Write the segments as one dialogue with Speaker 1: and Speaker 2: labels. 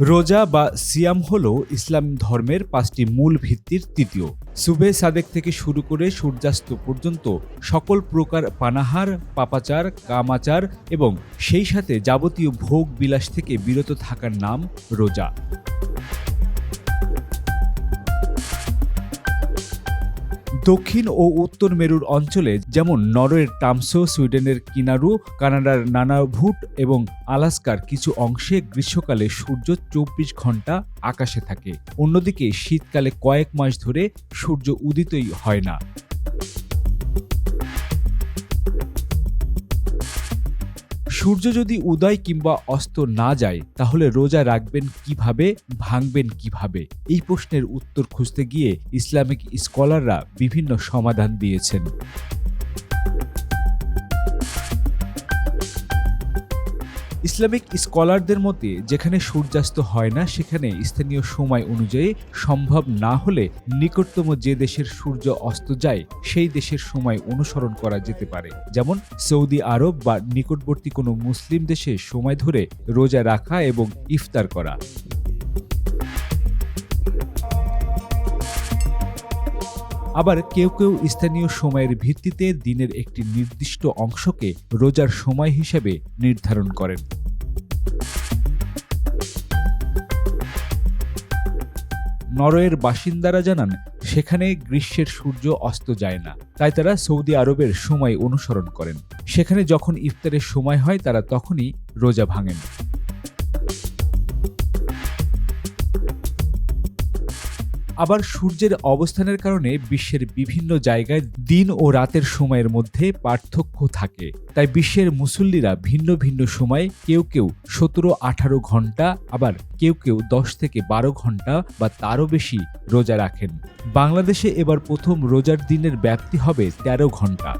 Speaker 1: রোজা বা সিয়াম হল ইসলাম ধর্মের পাঁচটি মূল ভিত্তির তৃতীয়। সুবে সাদেক থেকে শুরু করে সূর্যাস্ত পর্যন্ত সকল প্রকার পানাহার, পাপাচার, কামাচার এবং সেই সাথে যাবতীয় ভোগ বিলাস থেকে বিরত থাকার নাম রোজা। দক্ষিণ ও উত্তর মেরুর অঞ্চলে, যেমন নরওয়ের টামসো সুইডেনের কিনারু, কানাডার নানাভুট এবং আলাস্কার কিছু অংশে গ্রীষ্মকালে সূর্য চব্বিশ ঘণ্টা আকাশে থাকে। অন্যদিকে শীতকালে কয়েক মাস ধরে সূর্য উদিতই হয় না। সূর্য যদি উদয় কিংবা অস্ত না যায়, তাহলে রোজা রাখবেন কীভাবে, ভাঙবেন কীভাবে? এই প্রশ্নের উত্তর খুঁজতে গিয়ে ইসলামিক স্কলাররা বিভিন্ন সমাধান দিয়েছেন। ইসলামিক স্কলারদের মতে, যেখানে সূর্যাস্ত হয় না, সেখানে স্থানীয় সময় অনুযায়ী সম্ভব না হলে নিকটতম যে দেশের সূর্য অস্ত যায়, সেই দেশের সময় অনুসরণ করা যেতে পারে। যেমন, সৌদি আরব বা নিকটবর্তী কোনো মুসলিম দেশে সময় ধরে রোজা রাখা এবং ইফতার করা। আবার কেউ কেউ স্থানীয় সময়ের ভিত্তিতে দিনের একটি নির্দিষ্ট অংশকে রোজার সময় হিসেবে নির্ধারণ করেন। নরওয়ের বাসিন্দারা জানান, সেখানে গ্রীষ্মের সূর্য অস্ত যায় না। তাই তারা সৌদি আরবের সময় অনুসরণ করেন। সেখানে যখন ইফতারের সময় হয়, তারা তখনই রোজা ভাঙেন। আবার সূর্যের অবস্থানের কারণে বিশ্বের বিভিন্ন জায়গায় দিন ও রাতের সময়ের মধ্যে পার্থক্য থাকে। তাই বিশ্বের মুসল্লিরা ভিন্ন ভিন্ন সময়ে কেউ কেউ সতেরো, আঠারো ঘণ্টা, আবার কেউ কেউ দশ থেকে বারো ঘণ্টা বা তারও বেশি রোজা রাখেন। বাংলাদেশে এবার প্রথম রোজার দিনের ব্যাপ্তি হবে ১৩ ঘণ্টা।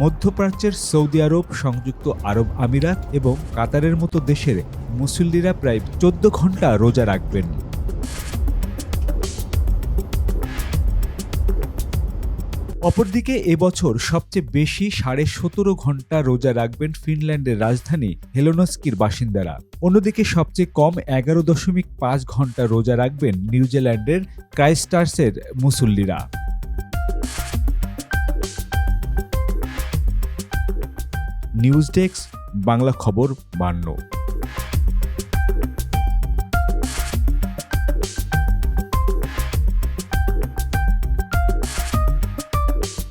Speaker 1: মধ্যপ্রাচ্যের সৌদি আরব, সংযুক্ত আরব আমিরাত এবং কাতারের মতো দেশের মুসল্লিরা প্রায় চোদ্দ ঘণ্টা রোজা রাখবেন। অপরদিকে এবছর সবচেয়ে বেশি সাড়ে সতেরো ঘণ্টা রোজা রাখবেন ফিনল্যান্ডের রাজধানী হেলোনস্কির বাসিন্দারা। অন্যদিকে সবচেয়ে কম এগারো দশমিক পাঁচ ঘণ্টা রোজা রাখবেন নিউজিল্যান্ডের ক্রাইস্টার্সের মুসল্লিরা। নিউজ ডেস্ক বাংলা খবর বান্ন।